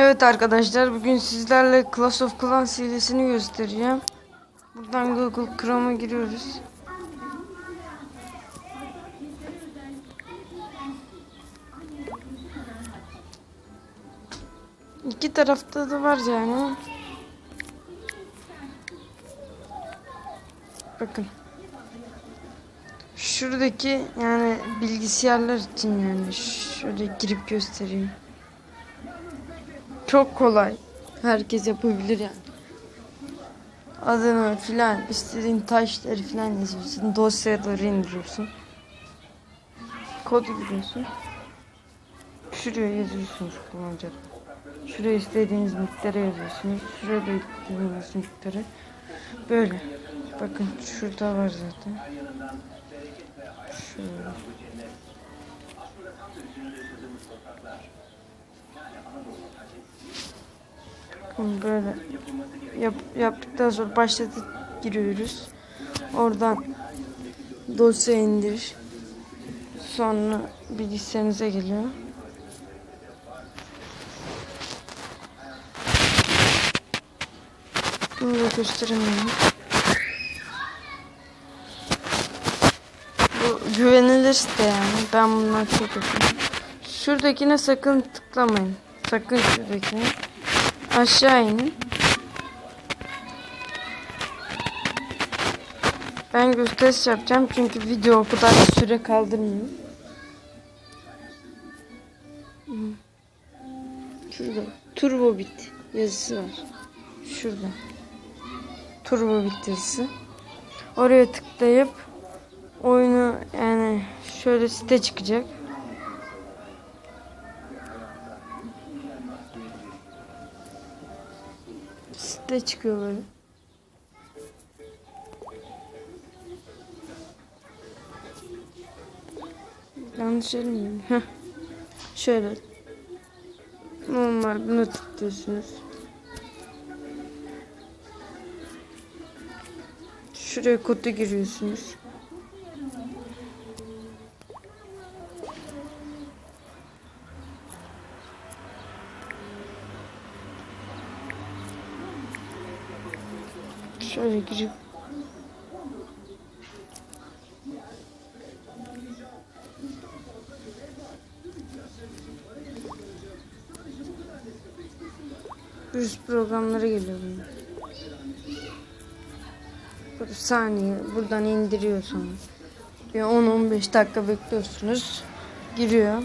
Evet arkadaşlar bugün sizlerle Clash of Clans serisini göstereceğim. Buradan Google Chrome'a giriyoruz. İki tarafta da var yani. Bakın. Şuradaki yani bilgisayarlar için yani şöyle girip göstereyim. Çok kolay. Herkes yapabilir yani. Adını filan istediğin taşları filan yazıyorsun. Dosyaları indiriyorsun. Kod giriyorsun. Şuraya yazıyorsunuz kullanıcı. Şuraya istediğiniz miktarı yazıyorsunuz. Şuraya da istediğiniz miktarı. Böyle. Bakın şurada var zaten. Şöyle. Böyle yap, yaptıktan sonra başlatıp giriyoruz. Oradan dosya indir. Sonra bilgisayarınıza geliyor. Bunu da gösteremiyorum. Bu güvenilir site yani. Ben bundan çok yapıyorum. Şuradakine sakın tıklamayın. Sakın şuradakine. Aşağı inin. Ben gösteriş yapacağım çünkü video o kadar süre kaldırmıyor. Şurada Turbo Bit yazısı var. Şurada. Turbo Bit yazısı. Oraya tıklayıp oyunu yani şöyle site çıkacak. Site çıkıyor böyle. Yanlış yerim? Heh. Şöyle. Normal bunu tıklıyorsunuz. Şuraya kodu giriyorsunuz. Şöyle girip virüs programları geliyor bunun. Bir saniye buradan indiriyor sonra. Bir 10-15 dakika bekliyorsunuz. Giriyor.